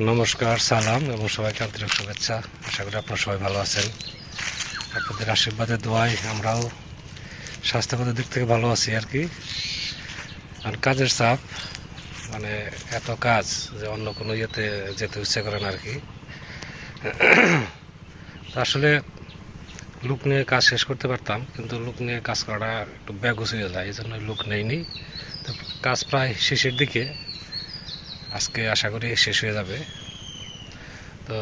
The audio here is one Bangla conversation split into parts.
নমস্কার, সালাম এবং সবাইকে আন্তরিক শুভেচ্ছা। আশা করি আপনারা সবাই ভালো আছেন। আপনাদের আশীর্বাদের দোয়ায় আমরাও স্বাস্থ্যগত দিক থেকে ভালো আছি আর কি। আর কাজের চাপ মানে এত কাজ যে অন্য কোনো ইয়েতে যেতে ইচ্ছে করে না আর কি। আসলে লুক নিয়ে কাজ শেষ করতে পারতাম, কিন্তু লুক নিয়ে কাজ করাটা একটু ব্যাগুস হয়ে যায়, এই জন্য লুক নেইনি। তো কাজ প্রায় শেষের দিকে আজকে আশা করি শেষ হয়ে যাবে। তো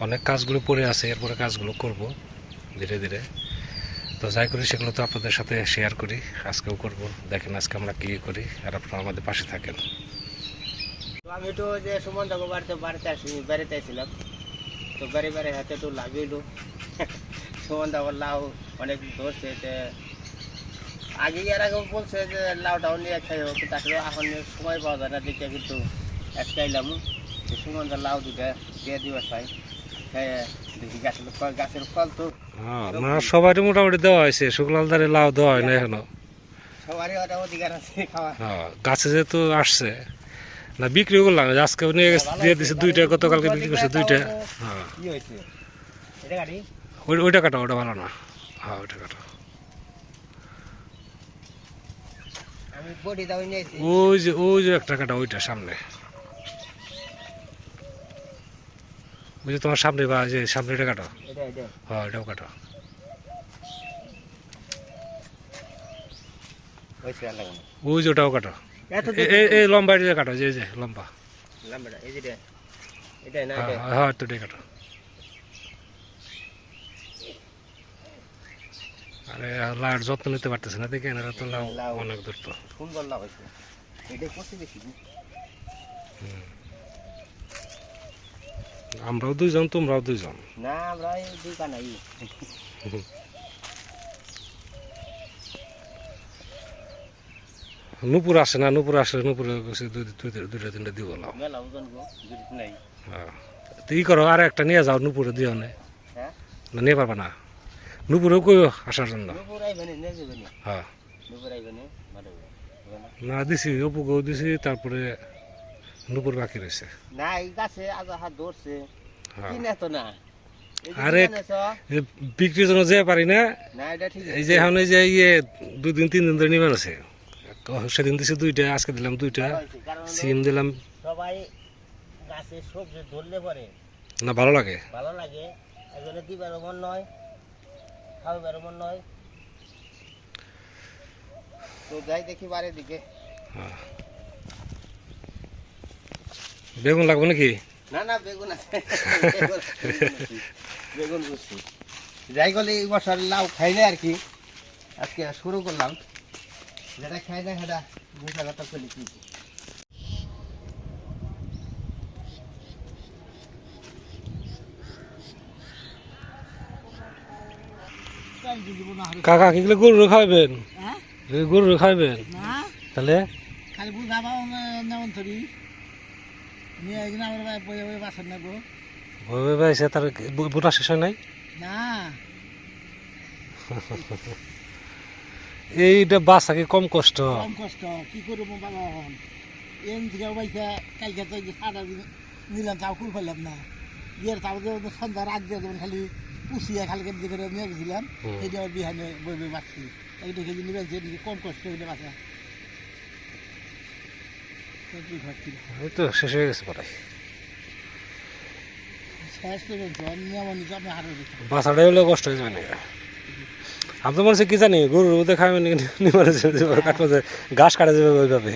অনেক কাজগুলো পড়ে আছে, এরপরে কাজগুলো করব ধীরে ধীরে। তো যাই করি, সেগুলো তো আপনাদের সাথে শেয়ার করি, আজকেও করব। দেখেন আজকে আমরা কী করি, আর আপনারা আমাদের পাশে থাকেন। তো আমি তো যে সুমন দাকে বাড়িতে বাড়িতে আসি, বেড়াতে আসছিলাম তো বেড়ে বেড়ে হাতে একটু লাগিয়েলো সুমন দা লাউ অনেক ধরছে আগে এর আগে বলছে যে লাউটাও নিয়ে খাই হোক কিন্তু আসলে এখন সময় পাওয়া যায় না দেখে কিন্তু আজকে আইলাম যে সুমন লাউ দুটা দিয়ে দিবা চাই খেয়ে দেখি গাছের ফল গাছের ফল তো। হ্যাঁ সবারই মোটামুটি দেওয়া হয়েছে। শুক্লাল দারে লাউ দেওয়া হয় না এখনও। আছে খাওয়া হ্যাঁ গাছে যেহেতু আসছে না বিক্রি করলাম আজকে নিয়ে গেছে দিয়ে দিছে দুইটা গতকালকে বিক্রি করছে দুইটা। হ্যাঁ। ওইটা কাটা ওটা ভালো না। হ্যাঁ ওইটা কাটা আমি বডি দাও নিয়েছি ওই যে ওই যে একটা কাটা ওইটা সামনে। ওই যে তোমার সামনে বা যে সামনে এটা কাটো? হ্যাঁ এটাও কাটো। ওই যে ওটাও কাটো। এই লম্বা এটা যে কাটো যে যে লম্বা। হ্যাঁ হ্যাঁ তো এটাই কাটো। আরে লাউর যত্ন নিতে পারতেছে না দেখে এনারা তো লাউ। অনেক দূর তো। সুন্দর লাভ হয়েছে? এটাই কষে বেশি? আমরাও দুইজন তোমরাও দুইজন। না আমরা দুই কানাই। নুপুর আসে না নুপুর আসলে নুপুরে দুইটা তিনটা দিব যদি নাই। হ্যাঁ। ই করো আর একটা নিয়ে যাও নুপুরে দিও না। হ্যাঁ? না নিয়ে পারবা না? নুপুরেও কই আসার জন্য না হ্যাঁ দিছি অপুকেও দিছি তারপরে নুপুর বাকি রয়েছে না এই গাছে আজ হাত ধরছে কিনে তো না আরে- বিক্রির জন্য যে পারি না এই যে এখন এই যে ইয়ে দুই দিন তিন দিন ধরে নিবেন আছে সেদিন দিছি দুইটা আজকে দিলাম দুইটা সিম দিলাম সবাই গাছে সবজি ধরলে পরে না ভালো লাগে ভালো লাগে একজনে দিবার মন নয় খাওয়াবার মন নয়। তো যাই দেখি বাড়ির দিকে। হ্যাঁ। বেগুন লাগবে নাকি? না না বেগুন আছে। বেগুন বুঝছি যাই গেলে এই বছর লাউ খাই না আর কি। আজকে শুরু করলাম। যেটা খাই না সেটা দুশো কথা চলে কি? কাকা কিগুলো গরু খাইবেন হ্যাঁ? গরু খাইবেন না। তাহলে? খালি বুঝাবা নেমন ধরি নিয়ে একদিন আমার বয়ে বয়ে বাসন নেব। ভয় পাইছে তার বোনা শেষ হয় নাই? না। এইটা বাসা কি কম কষ্ট। কম কষ্ট কি করব বাবা? হন এন থেকে বাইকা কালকে তো এই যে সারা দিন নিলাম তাও খুল ফেললাম না। বিয়ের তাও সন্ধ্যা রাত দিয়ে খালি। পুষিয়ে খালি কেমনি করে নিয়ে গেছিলাম। আমার বিহানে বই বই নিবেন যে এদিকে কম কষ্ট হইলে তো শেষ হয়ে গেছে পরে হলে কষ্ট হয়ে যাবে না আমি তো মনে হচ্ছে কি জানি গরুর মধ্যে খাবে কাটবো যে ঘাস কাটা যাবে ওইভাবে।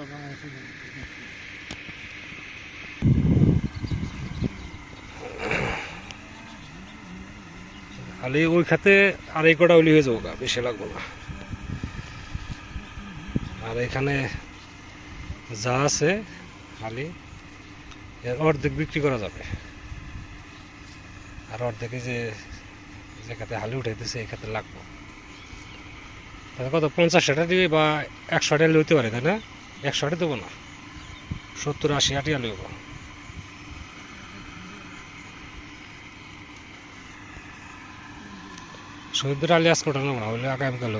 বাবা খালি ওই খাতে আড়াই কটা উলি হয়ে যাব বেশি লাগবো না। আর এখানে যা আছে খালি এর অর্ধেক বিক্রি করা যাবে। আর অর্ধেকে যে যে খাতে হালি উঠাইতেছে, এই খাতে লাগবো। তাহলে কত, পঞ্চাশ টাকা দিবে বা একশো টাকা লইতে পারে, তাই না? একশো টাকা দেবো না। সত্তর আশি টাকা লইব। শহীদদের আলি আজকে ওঠানো না হলে আগামীকাল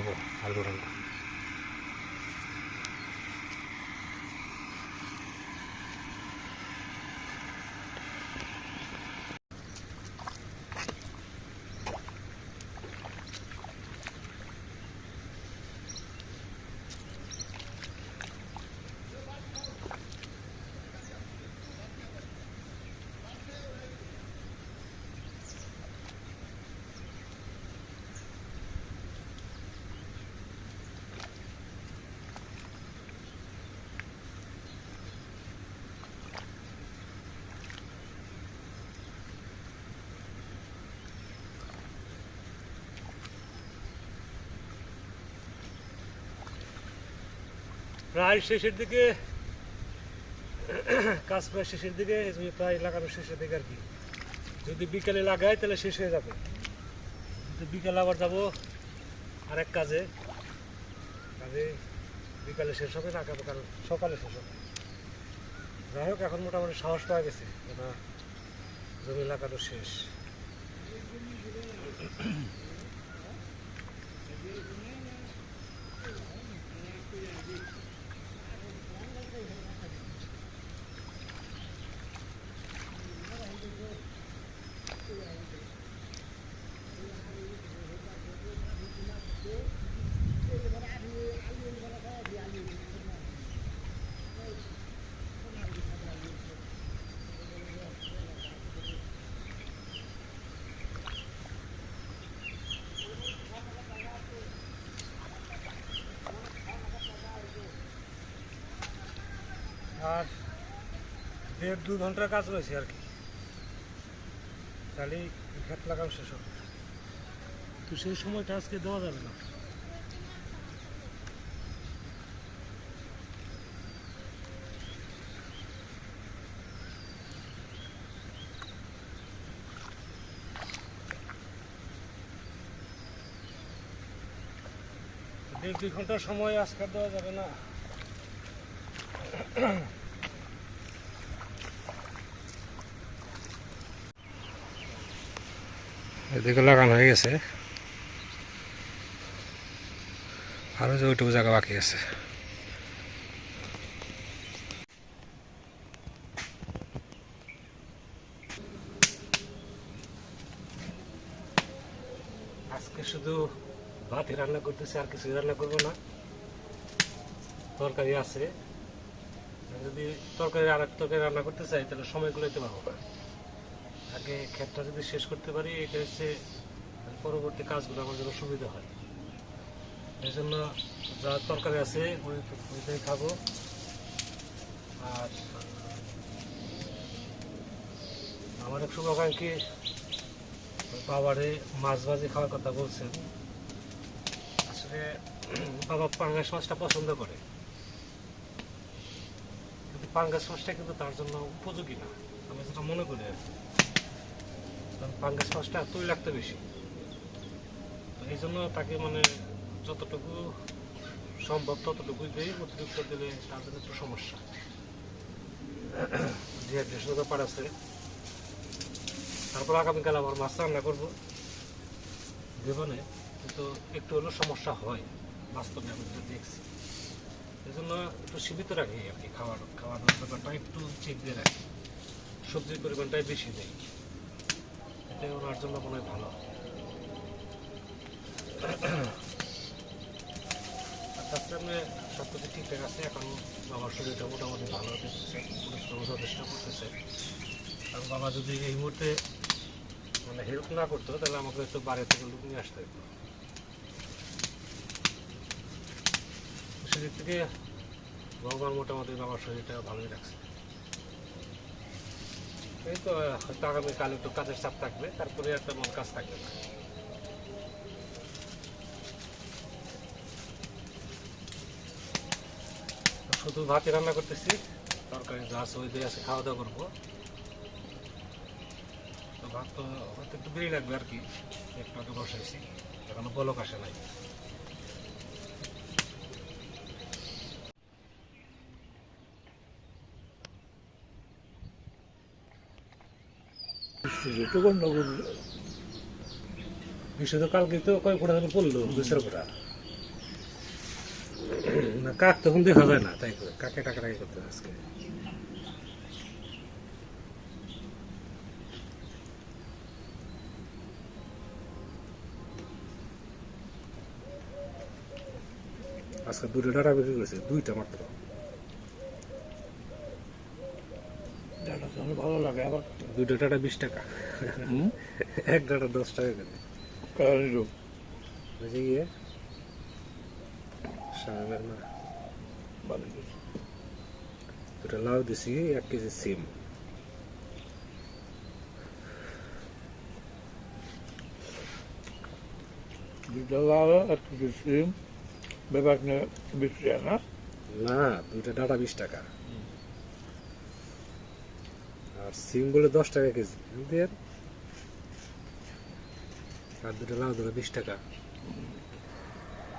প্রায় শেষের দিকে, কাজ প্রায় শেষের দিকে প্রায় লাগানোর শেষের দিকে আর কি। যদি বিকেলে লাগাই তাহলে শেষ হয়ে যাবে। কিন্তু বিকেলে আবার যাব আরেক কাজে। কাজে বিকালে শেষ হবে, না কাল সকালে শেষ হবে। যাই হোক, এখন মোটামুটি সাহস পাওয়া গেছে জমি লাগানো শেষ আর দেড় দু ঘণ্টার কাজ রয়েছে আর কি। তাহলে খেত লাগানো শেষ হবে। তো সেই সময়টা আজকে দেওয়া যাবে না। দেড় দুই ঘণ্টার সময় আজকে দেওয়া যাবে না। এদিকে লাগানো হয়ে গেছে। আরও যে ওইটুকু জায়গা বাকি আছে। আজকে শুধু ভাতই রান্না করতেছি, আর কিছু রান্না করব না। তরকারি আছে। যদি তরকারি আর তরকারি রান্না করতে চাই, তাহলে সময় গুলোতে পারব না আগে ক্ষেতটা যদি শেষ করতে পারি, এটা হচ্ছে পরবর্তী কাজগুলো আমার জন্য সুবিধা হয়। এই জন্য যা তরকারি আছে ওইটাই খাব। আর আমার এক শুভাকাঙ্ক্ষী বাবারে মাছ ভাজি খাওয়ার কথা বলছেন। আসলে বাবা পাঙ্গাস মাছটা পছন্দ করে। কিন্তু পাঙ্গাস মাছটা কিন্তু তার জন্য উপযোগী না। আমি যেটা মনে করি আর কি। পাঙ্গাস মাছটা তৈলাক্ত বেশি। তো এই জন্য তাকে মানে যতটুকু সম্ভব ততটুকুই দেই, অতিরিক্ত দিলে তার জন্য একটু সমস্যা। ডিহাইড্রেশনের ব্যাপার আছে, তারপর আগামীকাল আবার মাছ রান্না করব। জীবনে কিন্তু একটু হলেও সমস্যা হয়, বাস্তবে আমি যেটা দেখছি। এই জন্য একটু সীমিত রাখি আর কি খাওয়ার খাওয়ার ব্যাপারটা একটু চেক দিয়ে রাখি। সবজির পরিমাণটাই বেশি দেয় এতে ওনার জন্য মনে হয় ভালো। আর সব কিছু ঠিকঠাক আছে? এখন বাবার শরীরটা মোটামুটি ভালো দিচ্ছে পরিশ্রম করতেছে। কারণ বাবা যদি এই মুহূর্তে মানে হেল্প না করতো, তাহলে আমাকে একটু বাইরে থেকে লোক নিয়ে আসতে সেদিক থেকে ভগবান মোটামুটি বাবার শরীরটা ভালোই রাখছে। এই তো হয়তো আগামীকাল একটু কাজের চাপ থাকবে, তারপরে আর তেমন কাজ থাকবে। না শুধু ভাতই রান্না করতেছি, তরকারি যা আছে ওই দিয়ে আছে খাওয়া দাওয়া করব। তো ভাত তো হয়তো একটু দেরি লাগবে আর কি, একটু আগে বসাইছি, এখনও বলক আসে নাই। বিষয় তো কালকে তো কয়েক ফোটা ধরে পড়ল দুশোর ফোটা। না, কাক তখন দেখা যায় না, তাই করে। কাকে টাকাটাকি করতে আজকে? আজকে দুটো ডাটা বিক্রি করেছে দুইটা মাত্র ভালো লাগে আবার দুটো ডাটা বিশ টাকা। এক ডাটা দশ টাকা করে। বুঝে গিয়ে সাহেবের মা। দুটো লাউ দিছি এক কেজি সিম। দুটো লাউ এক কিছু সিম। বিক্রি না? না দুইটা ডাটা বিশ টাকা। আর সিম বলে দশ টাকা কেজি। দিয়ে আর দুটো লাউ দুটো বিশ টাকা।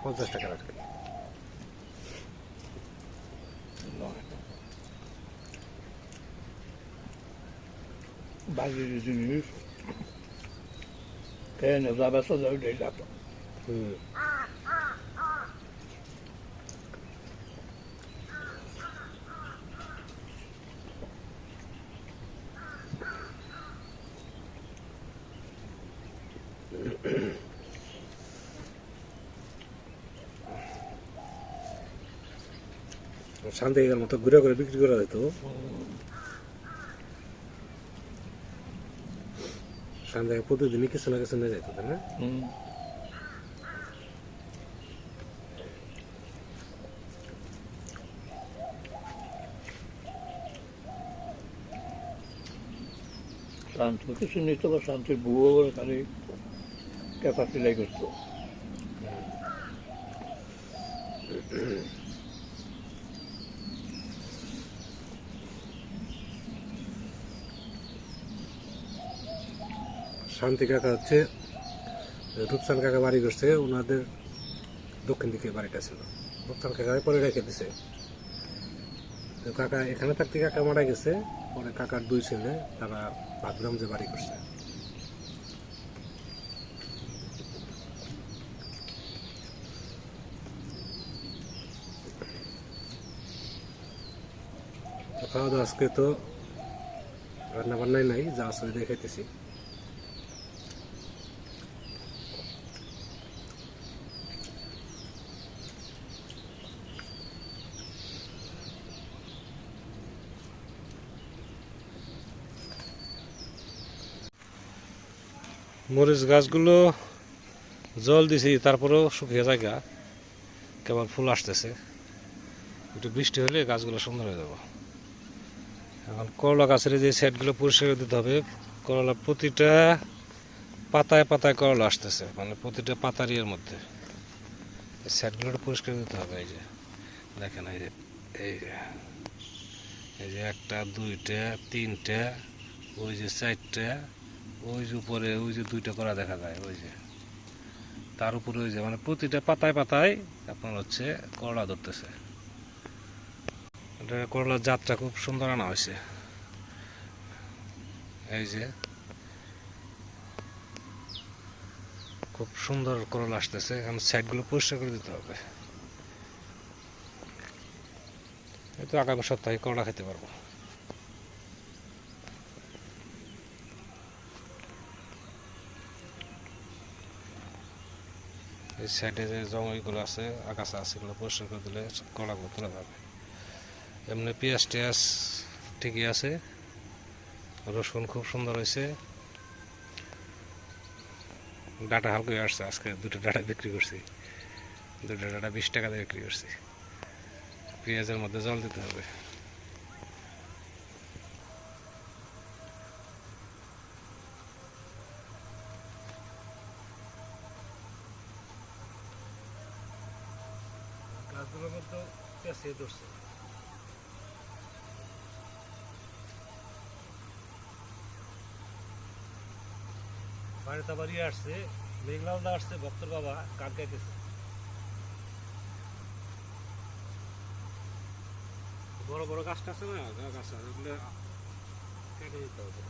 পঞ্চাশ টাকা আর কি বাজির জিনিস কেন যাবে সোজা উঠে হুম। শান্তিগের মতো ঘুরে ঘুরে বিক্রি করা যেত। শান্তি প্রতিদিনই কিছু না কিছু নিয়ে যেত না? শান্ত, কিছু নিত বা শান্তির বুয়ো করে খালি কেফা সিলাই করতো। শান্তি কাকা হচ্ছে রূপসান কাকা বাড়ি করছে ওনাদের দক্ষিণ দিকে বাড়িটা ছিল। রূপসান কাকা পরে রেখে দিছে। তো কাকা এখানে থাকতে কাকা মারা গেছে, পরে কাকার দুই ছেলে, তারা ভাবলাম যে বাড়ি করছে। খাওয়া দাওয়া আজকে তো রান্না বান্নাই নাই, যা আছে দেখাইতেছি মরিচ গাছগুলো জল দিছি, তারপরেও শুকিয়ে জায়গা। কেবল ফুল আসতেছে। একটু বৃষ্টি হলে গাছগুলো সুন্দর হয়ে যাবে। এখন করলা গাছের যে সাইডগুলো পরিষ্কার করে দিতে হবে। করলা প্রতিটা পাতায় পাতায় করলা আসতেছে মানে প্রতিটা পাতার ইয়ের মধ্যে। সাইডগুলো পরিষ্কার দিতে হবে, এই যে। দেখেন, এই যে এই যে। এই যে একটা, দুইটা, তিনটা, ওই যে চারটা ওই যে উপরে, ওই যে দুইটা করা দেখা যায়, ওই যে। তার উপরে ওই যে মানে প্রতিটা পাতায় পাতায় আপনার হচ্ছে করলা ধরতেছে। করলার জাতটা খুব সুন্দর আনা হয়েছে। এই যে। খুব সুন্দর করলা আসতেছে, এখন সাইডগুলো পরিষ্কার করে দিতে হবে। এই তো আগামী সপ্তাহে করলা খেতে পারব। সাইডে যে জঙ্গলগুলো আছে, আগাছা আছে, এগুলো পরিষ্কার করে দিলে কলাগুলো তোলা যাবে এমনি পেঁয়াজ টেয়াজ ঠিকই আছে, রসুন খুব সুন্দর হয়েছে। ডাটা হালকা আসছে, আজকে দুটো ডাটা বিক্রি করছি। দুটো ডাটা বিশ টাকা দিয়ে বিক্রি করছি। পেঁয়াজের মধ্যে জল দিতে হবে গাছগুলোর মধ্যে পেঁচিয়ে ধরছে। বাড়িতে আবার ইয়ে আসছে মেঘলাউন্ডা আসছে, ভক্তর বাবা কাক গাইতেছে। বড় বড় গাছটা আছে না? গাছ আছে কেটে দিতে হবে।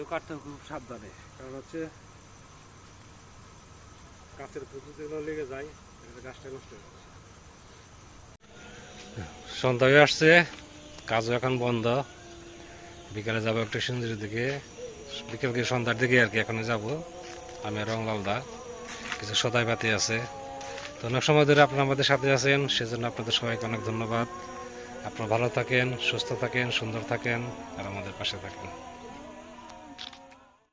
এগুলো কাটতে খুব সাবধানে, কারণ হচ্ছে গাছের পুজো যেগুলো লেগে যায় গাছটা নষ্ট হয়ে যাবে সন্ধ্যা হয়ে আসছে, কাজও এখন বন্ধ। বিকালে যাব একটু সুন্দরের দিকে। বিকেলকে সন্ধ্যার দিকে আর কি এখানে যাব। আমি রংলালদা, কিছু সদাই পাতি আছে। তো অনেক সময় ধরে আপনারা আমাদের সাথে আছেন, সেজন্য আপনাদের সবাইকে অনেক ধন্যবাদ। আপনারা ভালো থাকেন, সুস্থ থাকেন, সুন্দর থাকেন, আর আমাদের পাশে থাকেন।